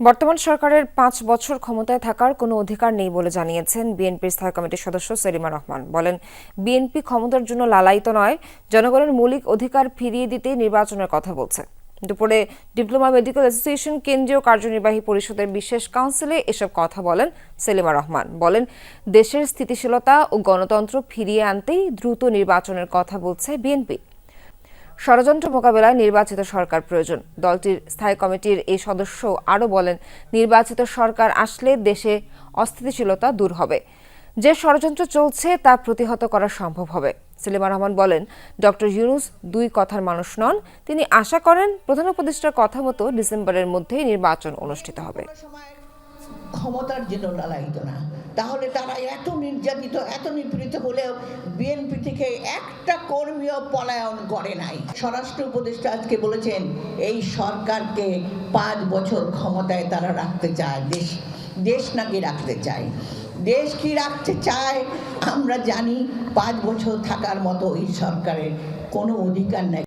বর্তমান সরকারের পাঁচ বছর ক্ষমতায় থাকার কোনো অধিকার নেই বলে জানিয়েছেন বিএনপির স্থায়ী কমিটির সদস্য সেলিমা রহমান। বলেন, বিএনপি ক্ষমতার জন্য লালায়িত নয়, জনগণের মৌলিক অধিকার ফিরিয়ে দিতে নির্বাচনের কথা বলছে। দুপুরে ডিপ্লোমা মেডিকেল অ্যাসোসিয়েশন কেন্দ্রীয় কার্যনির্বাহী পরিষদের বিশেষ কাউন্সিলে এসব কথা বলেন সেলিমা রহমান। বলেন, দেশের স্থিতিশীলতা ও গণতন্ত্র ফিরিয়ে আনতেই দ্রুত নির্বাচনের কথা বলছে বিএনপি। ষড়যন্ত্র মোকাবেলায় নির্বাচিত সরকার প্রয়োজন। দলটির স্থায়ী কমিটির এই সদস্য আরও বলেন, নির্বাচিত সরকার আসলে দেশে অস্থিতিশীলতা দূর হবে। যে ষড়যন্ত্র চলছে তা প্রতিহত করা সম্ভব হবে। সেলিমা রহমান বলেন, ডক্টর ইউনুস দুই কথার মানুষ নন। তিনি আশা করেন, প্রধান উপদেষ্টার কথা মতো ডিসেম্বরের মধ্যেই নির্বাচন অনুষ্ঠিত হবে। ক্ষমতার জন্য লালায়িত না তাহলে তারা এত নির্যাতিত, এত নিপীড়িত হলেও বিএনপি থেকে একটা কর্মীও পলায়ন করে নাই। স্বরাষ্ট্র উপদেষ্টা আজকে বলেছেন, এই সরকারকে পাঁচ বছর ক্ষমতায় তারা রাখতে চায়। দেশ দেশ নাকি রাখতে চায়? দেশ কি রাখতে চায়? আমরা জানি পাঁচ বছর থাকার মতো এই সরকারের কোনো অধিকার নেই।